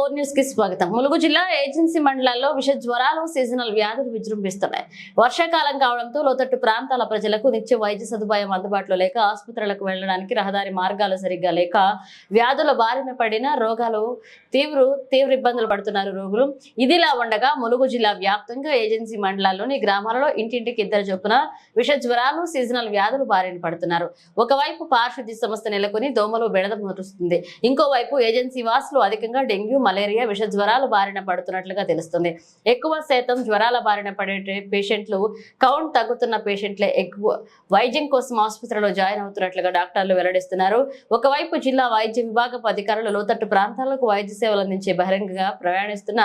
Four న్యూస్కి స్వాగతం. ములుగు జిల్లా ఏజెన్సీ మండలాల్లో విష జ్వరాలు సీజనల్ వ్యాధులు విజృంభిస్తున్నాయి. వర్షాకాలం కావడంతో లోతట్టు ప్రాంతాల ప్రజలకు నిత్య వైద్య సదుపాయం అందుబాటులో లేక ఆసుపత్రులకు వెళ్ళడానికి రహదారి మార్గాలు సరిగ్గా లేక వ్యాధుల బారిన పడిన రోగాలు తీవ్ర తీవ్ర ఇబ్బందులు పడుతున్నారు రోగులు. ఇదిలా ఉండగా ములుగు జిల్లా వ్యాప్తంగా ఏజెన్సీ మండలాల్లోని గ్రామాలలో ఇంటింటికి ఇద్దరు చొప్పున విష జ్వరాలు సీజనల్ వ్యాధులు బారిన పడుతున్నారు. ఒకవైపు పారిశుద్ధ్య సంస్థ నెలకొని దోమలు బెడద మరుస్తుంది ఇంకోవైపు ఏజెన్సీ వాసులు అధికంగా డెంగ్యూ మలేరియా విష జ్వరాల బారిన పడుతున్నట్లుగా తెలుస్తుంది. ఎక్కువ శాతం జ్వరాల బారిన పడే పేషెంట్లు కౌంట్ తగ్గుతున్న పేషెంట్లే ఎక్కువ వైద్యం కోసం ఆసుపత్రిలో జాయిన్ అవుతున్నట్లుగా డాక్టర్లు వెల్లడిస్తున్నారు. ఒకవైపు జిల్లా వైద్య విభాగపు అధికారులు లోతట్టు ప్రాంతాలకు వైద్య సేవలు అందించే బహిరంగంగా ప్రయాణిస్తున్న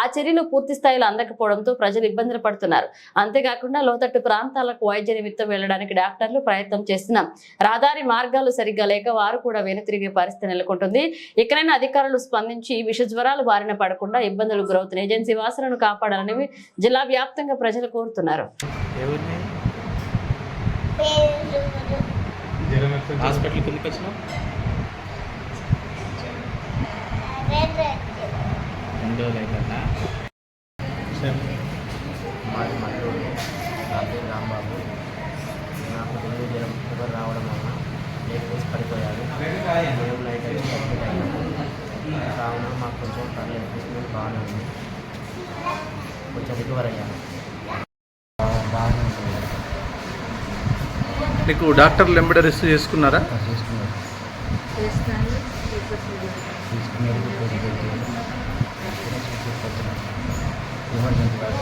ఆ చర్యలు పూర్తి స్థాయిలో అందకపోవడంతో ప్రజలు ఇబ్బందులు పడుతున్నారు. అంతేకాకుండా లోతట్టు ప్రాంతాలకు వైద్య నిమిత్తం వెళ్ళడానికి డాక్టర్లు ప్రయత్నం చేస్తున్నాం రహదారి మార్గాలు సరిగ్గా లేక వారు కూడా వెనుతిరిగే పరిస్థితి నెలకొంటుంది. ఇకనైనా అధికారులు స్పందించి విష జ్వరాలు బారిన పడకుండా ఇబ్బందులు గురవుతున్న ఏజెన్సీ వాసులను కాపాడాలని జిల్లా వ్యాప్తంగా ప్రజలు కోరుతున్నారు. మాది మల్లూరు నా పేరు రాంబాబు. నాకు డెంగ్యూ జ్వరం ఫీవర్ రావడం వేసి పడిపోయాను మేము నైట్ అయితే కావున మాకు కొంచెం పర్లేదు ట్రీట్మెంట్ బాగానే ఉంది కొంచెం రికవర్ అయ్యాను బాగానే ఉంటుంది నీకు డాక్టర్లు ఎంబడ రెస్ట్ చేసుకున్నారా? చేసుకున్నారు తీసుకున్నారు ఎమర్జెన్సీ కాదు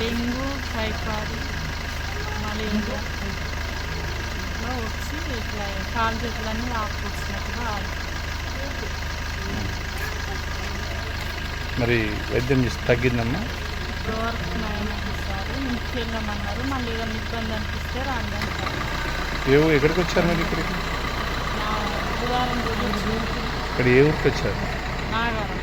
డెంగ్యూ టైఫాయిడ్ మలేరియా ఇట్లా వచ్చి ఇట్లా కాలు చేతులన్నీ ఆపుకొచ్చినట్టుగా ఆగి మరి వైద్యం చేసి తగ్గిందమ్మా? ఇప్పుడు వరకు నయం సార్ ఇంటికి వెళ్ళమన్నారు. మళ్ళీ ఏదైనా ఇబ్బంది అనిపిస్తే రండి అంటారు ఏ ఊ- ఎక్కడికి వచ్చారు మీరు ఇక్కడికి? నా బుధవారం రోజు ఇక్కడ ఏ ఊరికి వచ్చారు? నాగారం